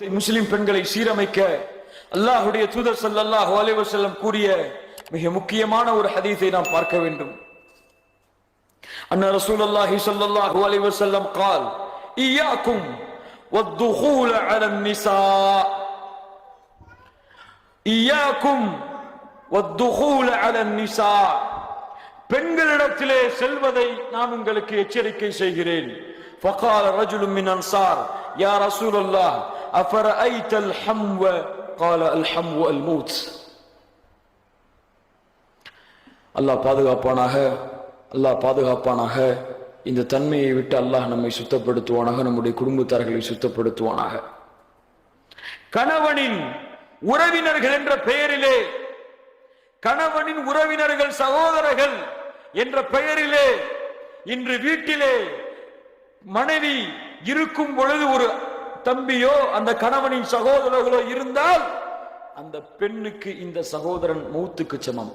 முஸ்லிம் பெண்களை சீரமைக்க அல்லாஹுடைய தூதர் ஸல்லல்லாஹு அலைஹி வஸல்லம் கூறிய மிக முக்கியமான ஒரு ஹதீஸை நாம் பார்க்க வேண்டும் அன்ன ரசூலுல்லாஹி ஸல்லல்லாஹு அலைஹி வஸல்லம் قال إياكم والدخول على النساء إياكم والدخول على النساء பெண்களிடத்திலே செல்வதை நான் உங்களுக்கு எச்சரிக்கை செய்கிறேன் فقال رجل من انصار يا رسول الله افرايت الحمو قال الحمو الموت அல்லாஹ் பாதுகாப்பானாக அல்லாஹ் பாதுகாப்பானாக இந்த தன்மையை விட்டு அல்லாஹ் நம்மை சுத்தப்படுத்துவானாக நம்முடைய குடும்பத்தார்களை சுத்தப்படுத்துவானாக கணவனின் உறவினர்கள் என்ற பெயரிலே கணவனின் உறவினர்கள் சகோதரர்கள் என்ற பெயரிலே இன்று வீட்டிலே மனைவி இருக்கும் பொழுது ஒரு தம்பியோ அந்த கணவனின் சகோதரர்களோ இருந்தால் அந்த பெண்ணுக்கு இந்த சகோதரன் மௌத்துக்கு சமம்.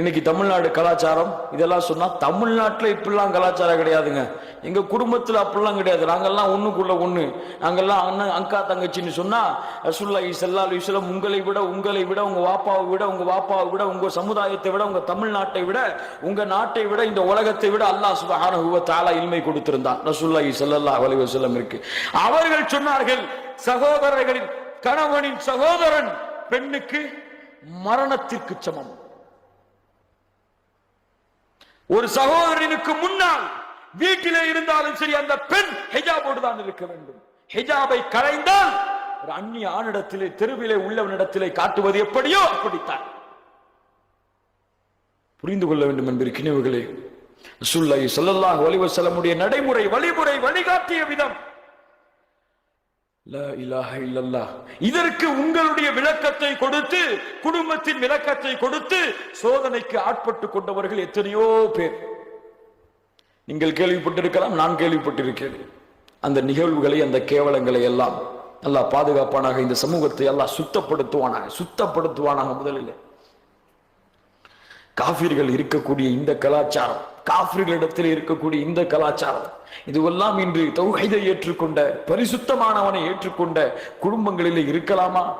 இன்னைக்கு தமிழ்நாடு கலாச்சாரம் இதெல்லாம் சொன்னா தமிழ்நாட்டில் இப்படிலாம் கலாச்சாரம் கிடையாதுங்க. எங்க குடும்பத்தில் அப்படிலாம் கிடையாது. நாங்கள்லாம் ஒண்ணுக்குள்ள ஒண்ணு. நாங்கள்லாம் அண்ணன் அங்கா தங்கச்சின்னு சொன்னா ரசுல்லா சல்லா அலிஸ்லாம் உங்களை விட உங்களை விட உங்க வாப்பாவை விட உங்க வாப்பாவை விட உங்க சமுதாயத்தை விட உங்க தமிழ்நாட்டை விட உங்க நாட்டை விட இந்த உலகத்தை விட அல்லாஹ் சுபஹானஹு தாலா இன்மை கொடுத்திருந்தான். ரசுல்லா ஸல்லல்லாஹு அலைஹி இருக்கு. அவர்கள் சொன்னார்கள் சகோதரர்களின் கணவனின் சகோதரன் பெண்ணுக்கு மரணத்திற்கு சமம். ஒரு சகோதரனுக்கு முன்னால் வீட்டிலே இருந்தாலும் சரி அந்த பெண் ஹெஜாபோடு தான் இருக்க வேண்டும். ஹெஜாபை களைந்தால் ஒரு அந்நிய ஆணிடத்திலே தெருவிலே உள்ளவனிடத்திலே காட்டுவது எப்படியோ அப்படித்தான். புரிந்து கொள்ள வேண்டும் என்பது கிணவுகளே. சுல்லை சொல்லல்லாஹ் வலிவசலமுடைய நடைமுறை வழிமுறை வழிகாட்டிய விதம் இதற்கு உங்களுடைய விளக்கத்தை கொடுத்து குடும்பத்தின் விளக்கத்தை கொடுத்து சோதனைக்கு ஆட்பட்டு கொண்டவர்கள் எத்தனையோ பேர். நீங்கள் கேள்விப்பட்டிருக்கலாம் நான் கேள்விப்பட்டிருக்கிறேன். அந்த நிகழ்வுகளை அந்த கேவலங்களை எல்லாம் நல்லா பாதுகாப்பானாக இந்த சமூகத்தை எல்லாம் சுத்தப்படுத்துவானாக சுத்தப்படுத்துவானாக முதலில். காபிர்கள் இருக்கக்கூடிய இந்த கலாச்சாரம் காபிர்களிடத்தில் இருக்கக்கூடிய இந்த கலாச்சாரம் இதுவெல்லாம் இன்று தௌஹீதை ஏற்றுக்கொண்ட பரிசுத்தமானவனை ஏற்றுக்கொண்ட குடும்பங்களில் இருக்கலாமா?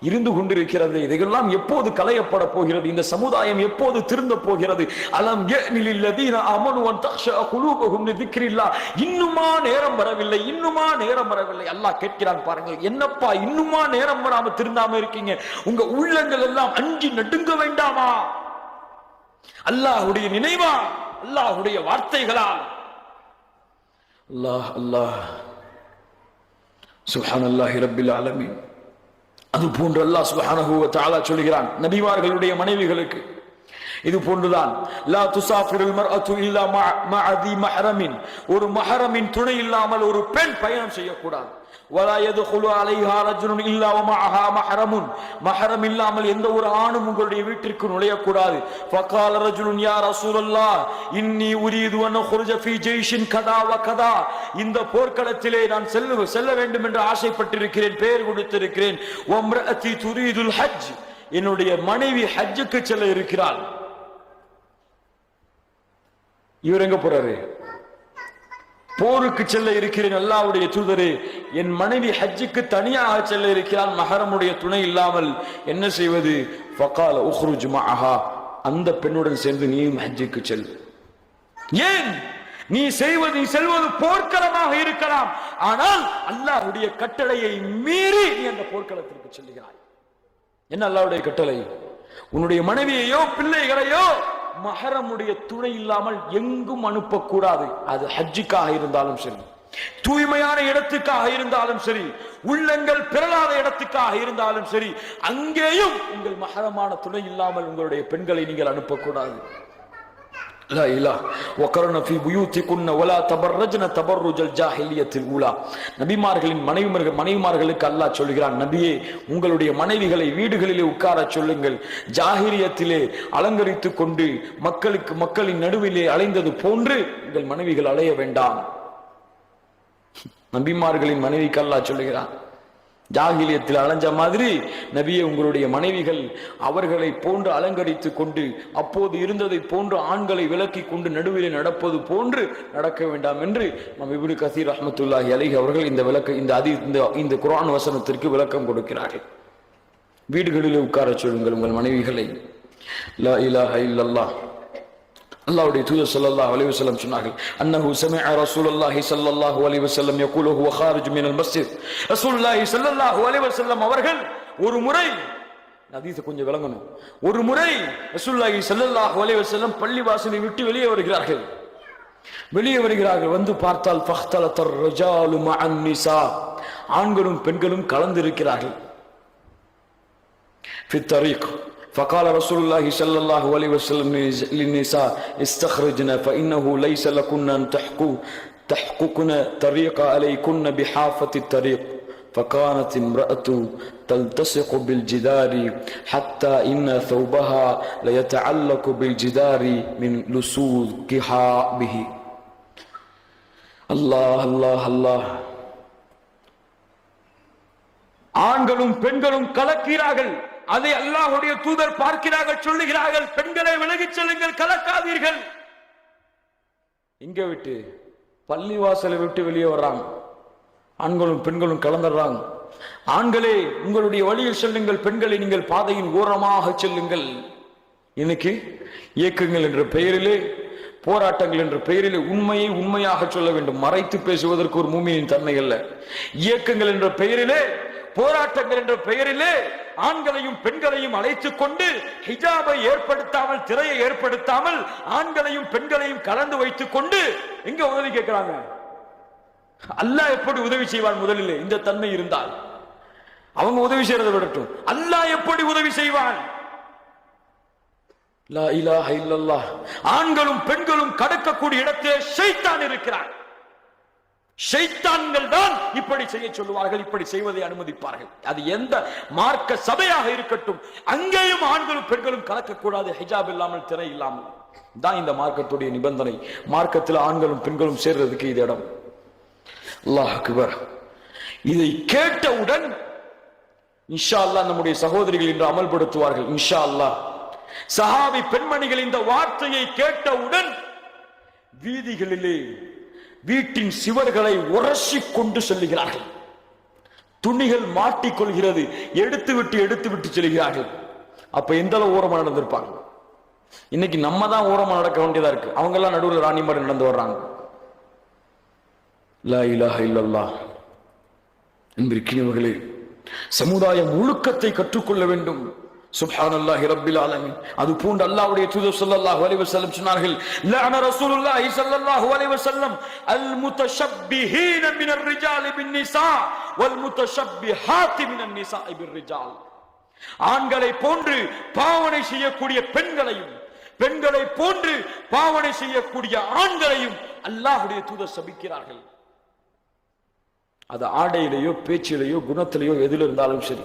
இருந்து கொண்டிருக்கிறது. இதையெல்லாம் எப்போது களையப்பட போகிறது? இந்த சமுதாயம் எப்போது திருந்த போகிறது? அலம் இன்னுமா நேரம் வரவில்லை இன்னுமா நேரம் வரவில்லை. அல்லாஹ் கேட்கிறான் பாருங்கள் என்னப்பா இன்னுமா நேரம் வராம திருந்தாம இருக்கீங்க? உங்க உள்ளங்கள் எல்லாம் அஞ்சி நடுங்க வேண்டாமா? அல்லாஹுடைய நினைவா அல்லாஹுடைய வார்த்தைகளால். அல்லாஹ் அல்லாஹ். சுப்ஹானல்லாஹி ரப்பில் ஆலமி அது போன்று அல்லாஹ் சுஹானஹுவ தாலா சொல்கிறான். நபிமார்களுடைய மனைவிகளுக்கு. இது போன்றுதான். லா துசாஃபிருல் மர்அத்து இல்லா மஅதி மஹ்ரமின். ஒரு மஹரமின் துணை இல்லாமல் ஒரு பெண் பயணம் செய்யக்கூடாது. வலா எதுகுலு அலைஹா ரஜுனும் இல்லா மஹா மஹரமுன். மஹரம் இல்லாமல் எந்த ஒரு ஆணும் உங்களுடைய வீட்டிற்கு நுழையக்கூடாது. ஃபகால ரஜுலுன் யா ரசூலல்லா இன்னி உரீது அன் ஜெய்ஷின் கதா வ இந்த போர்க்களத்திலே நான் செல்ல செல்ல வேண்டும் என்று ஆசைப்பட்டிருக்கிறேன் பெயர் கொடுத்திருக்கிறேன். ஒம்ரஅதி துரீதுல் ஹஜ். என்னுடைய மனைவி ஹஜ்ஜுக்கு செல்ல இருக்கிறாள். இவர் எங்க போறாரு? போருக்கு செல்ல இருக்கிறேன் அல்லாவுடைய தூதரே. என் மனைவி ஹஜ்ஜுக்கு தனியாக செல்ல இருக்கிறாள் மகரமுடைய துணை இல்லாமல் என்ன செய்வது? ஃபகால உஹ்ருஜ் மஹா அந்த பெண்ணுடன் சேர்ந்து நீயும் ஹஜ்ஜுக்கு செல். ஏன்? நீ செய்வது நீ செல்வது போர்க்களமாக இருக்கலாம். ஆனால் அல்லாஹ்வுடைய கட்டளையை மீறி நீ அந்த போர்க்களத்திற்கு செல்கிறாய். என்ன அல்லாவுடைய கட்டளை? உன்னுடைய மனைவியையோ பிள்ளைகளையோ மகரமுடைய துணை இல்லாமல் எங்கும் அனுப்பக்கூடாது. அது ஹஜ்ஜுக்காக இருந்தாலும் சரி தூய்மையான இடத்துக்காக இருந்தாலும் சரி உள்ளங்கள் பிறலாத இடத்துக்காக இருந்தாலும் சரி அங்கேயும் உங்கள் மகரமான துணை இல்லாமல் உங்களுடைய பெண்களை நீங்கள் அனுப்பக்கூடாது. لا إله وقرن في بيوتكن ولا تبرجن تبرج الجاهلية الأولى நபிமார்களின் மனைவிமார்கள் மனைவிமார்களுக்கு அல்லாஹ் சொல்கிறான் நபியே உங்களுடைய மனைவிகளை வீடுகளிலே உட்கார சொல்லுங்கள் ஜாகிரியத்திலே அலங்கரித்துக் கொண்டு மக்களுக்கு மக்களின் நடுவிலே அலைந்தது போன்று உங்கள் மனைவிகள் அலைய வேண்டாம் நபிமார்களின் மனைவிக்கு அல்லாஹ் சொல்லுகிறான் ஜாகிலியத்தில் அலைஞ்ச மாதிரி நபியை உங்களுடைய மனைவிகள் அவர்களை போன்று அலங்கரித்து கொண்டு அப்போது இருந்ததை போன்று ஆண்களை விலக்கி கொண்டு நடுவிலே நடப்பது போன்று நடக்க வேண்டாம் என்று நம் இப்னு கசீர் அஹமத்துல்லாஹி அலைஹி அவர்கள் இந்த விளக்க இந்த அதி இந்த இந்த குரான் வசனத்திற்கு விளக்கம் கொடுக்கிறார்கள். வீடுகளிலே உட்கார சொல்லுங்கள் உங்கள் மனைவிகளை. லா இலாஹ இல்லல்லாஹ். அல்லாவுடைய தூதர் சல்லல்லா அலி வசலம் சொன்னார்கள் அன்னஹு சமீ ரசூலுல்லாஹி சல்லல்லாஹு அலி வசல்லம் யகுலு ஹுவ ஹாரிஜ் மினல் மஸ்ஜித். ரசூலுல்லாஹி சல்லல்லாஹு அலி வசல்லம் அவர்கள் ஒரு முறை ஹதீஸை கொஞ்சம் விளங்கணும் ஒரு முறை ரசூல்லாஹி சல்லல்லாஹு அலைஹி வஸல்லம் பள்ளி வாசலை விட்டு வெளியே வருகிறார்கள். வெளியே வருகிறார்கள் வந்து பார்த்தால் ஃபஹ்தலத்தர் ரஜாலு மஅன் ஆண்களும் பெண்களும் கலந்து இருக்கிறார்கள் ஃபித்தரீக் فقال رسول الله صلى الله عليه وسلم للنساء استخرجنا فإنه ليس لكن أن تحكوا تحققن طريق عليكن بحافة الطريق فكانت امرأة تلتصق بالجدار حتى إن ثوبها ليتعلق بالجدار من لسوقها به الله الله الله ஆண்களும் பெண்களும் கலக்கிறார்கள் அதை அல்லாஹுடைய தூதர் பார்க்கிறார்கள் சொல்லுகிறார்கள் பெண்களை விலகிச் செல்லுங்கள் கலக்காதீர்கள். இங்க விட்டு பள்ளி வாசலை விட்டு வெளியே வர்றாங்க ஆண்களும் பெண்களும் கலந்துடுறாங்க ஆண்களே உங்களுடைய வழியில் செல்லுங்கள் பெண்களை நீங்கள் பாதையின் ஓரமாக செல்லுங்கள். இன்னைக்கு இயக்கங்கள் என்ற பெயரிலே போராட்டங்கள் என்ற பெயரிலே உண்மையை உண்மையாக சொல்ல வேண்டும். மறைத்து பேசுவதற்கு ஒரு மூமியின் தன்மை அல்ல. இயக்கங்கள் என்ற பெயரிலே போராட்டங்கள் என்ற பெயரிலே ஆண்களையும் பெண்களையும் அழைத்துக் கொண்டு ஹிஜாபை ஏற்படுத்தாமல் திரையை ஏற்படுத்தாமல் ஆண்களையும் பெண்களையும் கலந்து வைத்துக் கொண்டு எங்க உதவி கேட்கிறாங்க? அல்லாஹ் எப்படி உதவி செய்வான் முதலில்? இந்த தன்மை இருந்தால். அவங்க உதவி செய்யறதை விடட்டும். அல்லாஹ் எப்படி உதவி செய்வான்? லா ஆண்களும் பெண்களும் கடக்கக்கூடிய இடத்திலே ஷைத்தான் இருக்கிறான் ஷைத்தான்கள் தான் இப்படி செய்ய சொல்லுவார்கள் இப்படி செய்வதை அனுமதிப்பார்கள். அது எந்த மார்க்க சபையாக இருக்கட்டும் அங்கேயும் ஆண்களும் பெண்களும் கலக்கக்கூடாது ஹிஜாப் இல்லாமல் திரை இல்லாமல். தான் இந்த மார்க்கத்துடைய நிபந்தனை. மார்க்கத்தில் ஆண்களும் பெண்களும் சேர்றதுக்கு இது இடம். அல்லாஹ் அக்பர். இதை கேட்டவுடன் இன்ஷா அல்லா நம்முடைய சகோதரிகள் இன்று அமல்படுத்துவார்கள் இன்ஷா அல்லாஹ் சஹாபி பெண்மணிகள் இந்த வார்த்தையை கேட்டவுடன் வீதிகளிலே வீட்டின் சிவர்களை உரசி கொண்டு செல்லுகிறார்கள். துணிகள் மாட்டிக்கொள்கிறது. எடுத்து விட்டு எடுத்து விட்டு செல்கிறார்கள். அப்ப எந்த அளவு ஓரமா நடந்திருப்பாங்க? இன்னைக்கு நம்ம தான் ஓரமா நடக்க வேண்டியதா இருக்கு. அவங்க எல்லாம் நடுவில் ராணி மாதிரி நடந்து வர்றாங்க. லா இலாஹ இல்லல்லாஹ். அன்பிற்கினவர்களே சமுதாயம் ஒழுக்கத்தை கற்றுக்கொள்ள வேண்டும். சுப்ஹானல்லாஹி ரப்பில் ஆலமீன். அது பூண்ட அல்லாஹ்வுடைய தூதர் ஸல்லல்லாஹு அலைஹி வஸல்லம் சொன்னார்கள் லஅன ரசூலுல்லாஹி ஸல்லல்லாஹு அலைஹி வஸல்லம் அல் முதஷப்பிஹீன மினர் ரிஜால் பின் நிசா வல் முத்தஷப்பிஹாத் மினன் நிசா பிர் ரிஜால் ஆண்களை போன்று பாவனை செய்யக்கூடிய பெண்களையும் பெண்களை போன்று பாவனை செய்யக்கூடிய ஆண்களையும் அல்லாஹ்வுடைய தூதர் சபிக்கிறார்கள். அது ஆடையிலேயோ பேச்சிலேயோ குணத்திலேயோ எதில் இருந்தாலும் சரி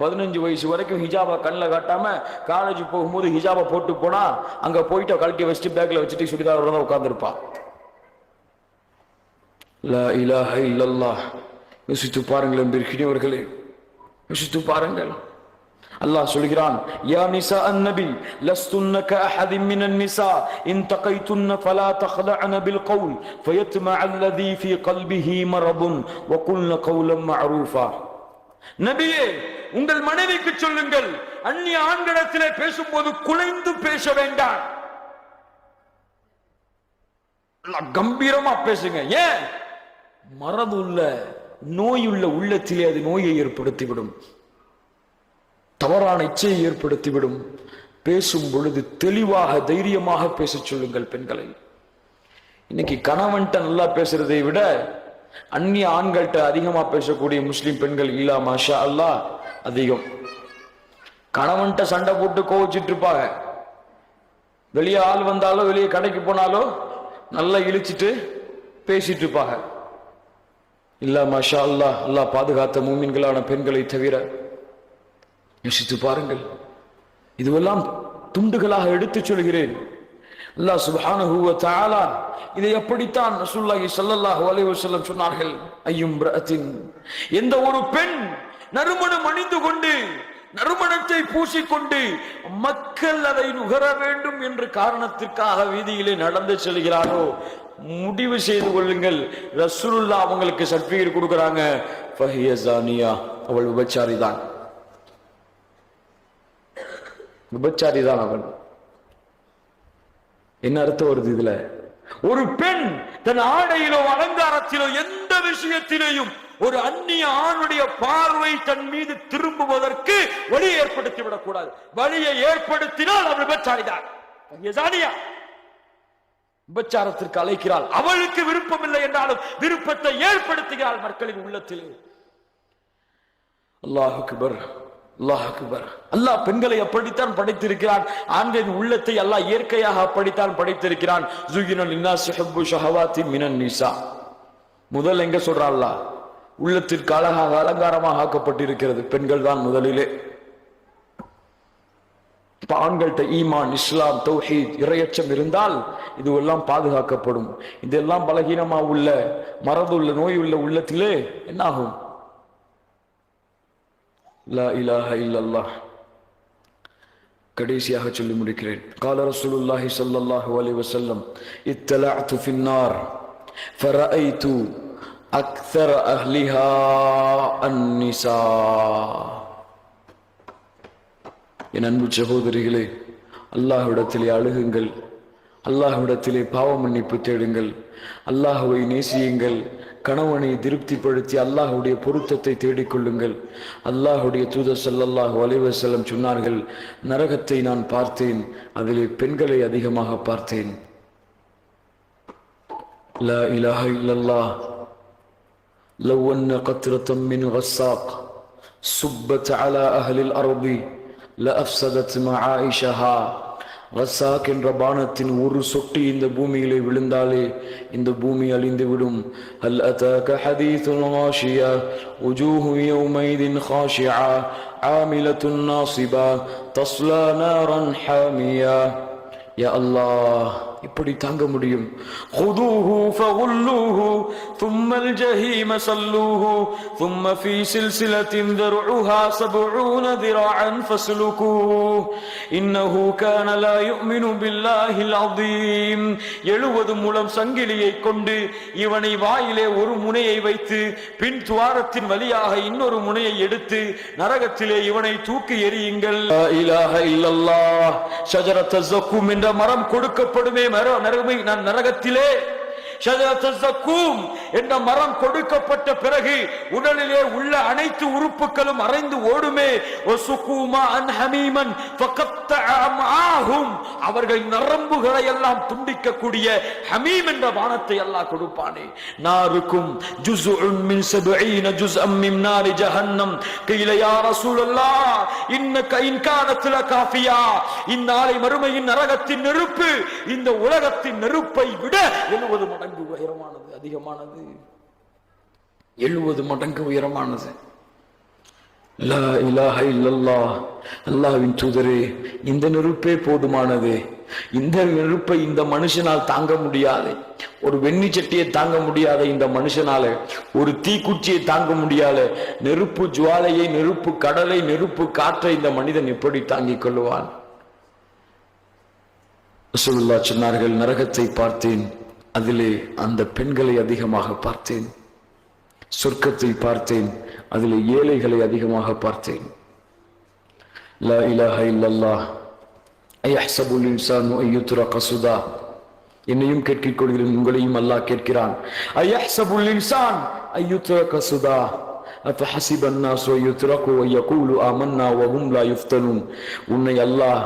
பதினஞ்சு வயசு வரைக்கும் ஹிஜாபா கண்ணில் காட்டாம காலேஜ் போகும்போது ஹிஜாபை போட்டு போனா அங்க போயிட்டு கழட்டி வச்சுட்டு பேக்ல வச்சுட்டு சுடிதாரோட தான் உட்கார்ந்துருப்பா லா இலாஹ இல்லல்லாஹ் யோசித்து பாருங்கள் என்பிருக்கிறவர்களே யோசித்து பாருங்கள் அல்லாஹ் சொல்கிறான் யா நிசா அந்நபி லஸ்துன்ன كأحد من النساء إن تقيتن فلا تخضعن بالقول فيطمع الذي في قلبه مرض وقلن قولا معروفا நபியே உங்கள் மனைவிக்கு சொல்லுங்கள். அந்நிய ஆண்களிடத்திலே பேசும்போது குலைந்து பேச வேண்டாம். கம்பீரமா பேசுங்க. ஏன்? மரபு உள்ள நோயுள்ள உள்ளத்திலே அது நோயை ஏற்படுத்திவிடும். தவறான இச்சையை ஏற்படுத்திவிடும். பேசும் பொழுது தெளிவாக தைரியமாக பேச சொல்லுங்கள் பெண்களை. இன்னைக்கு கணவன்கிட்ட நல்லா பேசுறதை விட அந்நிய ஆண்கள்கிட்ட அதிகமா பேசக்கூடிய முஸ்லிம் பெண்கள் இல்லா மாஷா அல்லாஹ். அதிகம். கணவன்கிட்ட சண்டை போட்டு கோவிச்சிட்டு இருப்பாங்க வெளியே ஆள் வந்தாலோ வெளியே கடைக்கு போனாலோ நல்லா இழிச்சிட்டு பேசிட்டு இருப்பாங்க இல்லை மஷா அல்லாஹ் அல்லா பாதுகாத்த மூமின்களான பெண்களை தவிர யோசித்து பாருங்கள். இதுவெல்லாம் துண்டுகளாக எடுத்துச் சொல்கிறேன். அல்லா சுப்ஹானஹு இதை எப்படித்தான் ரசூலுல்லாஹி சொல்லல்லாஹ் அலைஹி சொன்னார்கள்? ஐயும் எந்த ஒரு பெண் நறுமணம் அணிந்து கொண்டு நறுமணத்தை பூசிக்கொண்டு மக்கள் அதை நுகர வேண்டும் என்ற காரணத்திற்காக வீதியிலே நடந்து செல்கிறாரோ முடிவு செய்து கொள்ளுங்கள். ரசூலுல்லா அவங்களுக்கு சர்டிபிகேட் கொடுக்கறாங்க. அவள் விபச்சாரி தான் விபச்சாரி தான் அவன். என்ன அர்த்தம் வருது இதுல? ஒரு பெண் தன் ஆடையிலோ அலங்காரத்திலோ எந்த விஷயத்திலேயும் ஒரு அந்நிய ஆணுடைய பார்வை தன் மீது திரும்புவதற்கு வழியை ஏற்படுத்தி விடக்கூடாது. வழியை ஏற்படுத்தினால் அவள் விபச்சாரிதான். ஜானியா. விபச்சாரத்திற்கு அழைக்கிறாள். அவளுக்கு விருப்பம் இல்லை என்றாலும் விருப்பத்தை ஏற்படுத்துகிறாள் மக்களின் உள்ளத்தில். அல்லாஹ் அக்பர் அல்லாஹ் அக்பர். பெண்களை அப்படித்தான் படைத்திருக்கிறான். ஆண்களின் உள்ளத்தை அல்லாஹ் இயற்கையாக அப்படித்தான் படைத்திருக்கிறான். முதல் எங்க சொல்றான் அல்லாஹ்? உள்ளத்திற்கு அழகாக அலங்காரமாக ஆக்கப்பட்டிருக்கிறது பெண்கள் தான் முதலிலே இப்ப ஆண்கள்ட்ட ஈமான் இஸ்லாம் தௌஹீத் இரையச்சம் இருந்தால் இதுவெல்லாம் பாதுகாக்கப்படும் இதெல்லாம் பலகீனமா உள்ள மரபுள்ள நோய் உள்ள உள்ளத்திலே என்னாகும் லா இலாஹ இல்லல்லாஹ் கடைசியாக சொல்லி முடிக்கிறேன் கால ரசூலுல்லாஹி ஸல்லல்லாஹு அலைஹி வஸல்லம் இத்தலஅத்து ஃபின்னார் فرأيت أكثر أهلها النساء என் அன்பு சகோதரிகளே அல்லாஹ்விடத்திலே அழுகுங்கள் அல்லாஹ்விடத்திலே பாவ மன்னிப்பு தேடுங்கள் அல்லாஹுவை நேசியுங்கள் கணவனை திருப்திப்படுத்தி அல்லாஹுடைய பொருத்தத்தை தேடிக்கொள்ளுங்கள் அல்லாஹுடைய தூதர் ஸல்லல்லாஹு அலைஹி வஸல்லம் சொன்னார்கள் நரகத்தை நான் பார்த்தேன் அதிலே பெண்களை அதிகமாக பார்த்தேன் لا إله إلا الله لو أن قطرة من غساق صبت على أهل الأرض لأفسدت معائشها ரசாக் என்ற பானத்தின் ஒரு சொட்டு இந்த பூமியிலே விழுந்தாலே இந்த பூமி அழிந்துவிடும் ஹல் அதாக ஹதீதுல் غاشية وجوه يومئذ خاشعة عاملة ناصبة تصلى نارا حامية يا الله இப்படி தாங்க முடியும். ஹுதூஹு ஃபகுல்லூஹு தும்மல் ஜஹீம சல்லூஹு தும்ம ஃபீ சில்சிலத்தின் சங்கிலியை கொண்டு இவனை வாயிலே ஒரு முனையை வைத்து பின் துவாரத்தின் வழியாக இன்னொரு முனையை எடுத்து நரகத்திலே இவனை தூக்கி எரியுங்கள் இலாஹ இல்லல்லாஹ் ஷஜரத் என்ற மரம் கொடுக்கப்படுமே நரகமை நான் நரகத்திலே என்ற மரம் கொடுக்கப்பட்ட பிறகு உடலிலே உள்ள அனைத்து உறுப்புகளும் அரைந்து ஓடுமே. அவர்கள் நரம்புகளை எல்லாம் துண்டிக்கக்கூடிய ஹமீம் என்ற பானத்தை எல்லாம் கொடுப்பானே. நாருக்கும் மறுமையின் நரகத்தின் நெருப்பு இந்த உலகத்தின் நெருப்பை விட எழுபது மடங்கு உயரமானது அதிகமானது. 70 மடங்கு உயரமானது. அல்லாவின் தூதரே இந்த நெருப்பே போதுமானது. இந்த நெருப்பை இந்த மனுஷனால் தாங்க முடியாது. ஒரு வெண்ணி சட்டியை தாங்க முடியாத இந்த மனுஷனால. ஒரு தீக்குச்சியை தாங்க முடியாத. நெருப்பு ஜுவாலையை நெருப்பு கடலை நெருப்பு காற்றை இந்த மனிதன் எப்படி தாங்கிக் கொள்ளுவான்? ரசூலுல்லாஹ் சொன்னார்கள் நரகத்தை பார்த்தேன். அதிலே அந்த பெண்களை அதிகமாக பார்த்தேன். சொர்க்கத்தை பார்த்தேன். அதில் ஏழைகளை அதிகமாக பார்த்தேன். லா இலாஹ இல்லல்லா ஐயஹ்சபுல் இன்சானு ஐயுத்துரா கசுதா என்னையும் கேட்கிக் கொள்கிறேன் உங்களையும் அல்லாஹ் கேட்கிறான். ஐயஹ்சபுல் இன்சான் ஐயுத்துரா கசுதா அஃபஹசிப அன்னாஸ் ஐயுத்ரகு ஐயகூலு ஆமன்னா வஹும் லா யுஃப்தனுன். உன்னை அல்லாஹ்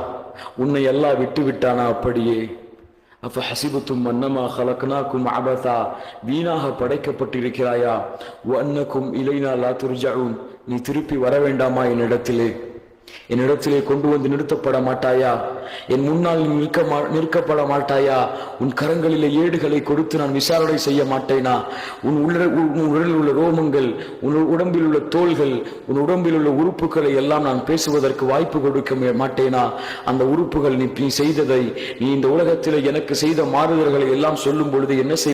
உன்னை அல்லாஹ் விட்டு விட்டானா அப்படியே? அப்ப ஹசிபத்தும் மன்னமா ஹலக்னாக்கும் அபதா வீணாக படைக்கப்பட்டிருக்கிறாயா? வன்னக்கும் இலைனா லா நீ திருப்பி வர வேண்டாமா என்னிடத்திலே? என்னிடத்திலே கொண்டு வந்து நிறுத்தப்பட மாட்டாயா? என் முன்னால் நிற்க நிற்கப்பட மாட்டாயா? உன் கரங்களிலே ஏடுகளை கொடுத்து நான் விசாரணை செய்ய மாட்டேனா? உன் உள்ள உன் உடலில் உள்ள ரோமங்கள் உன் உடம்பில் உள்ள தோள்கள் உன் உடம்பில் உள்ள உறுப்புகளை எல்லாம் நான் பேசுவதற்கு வாய்ப்பு கொடுக்க மாட்டேனா? அந்த உறுப்புகள் நீ செய்ததை நீ இந்த உலகத்தில் எனக்கு செய்த மாறுதல்களை எல்லாம் சொல்லும் பொழுது என்ன செய்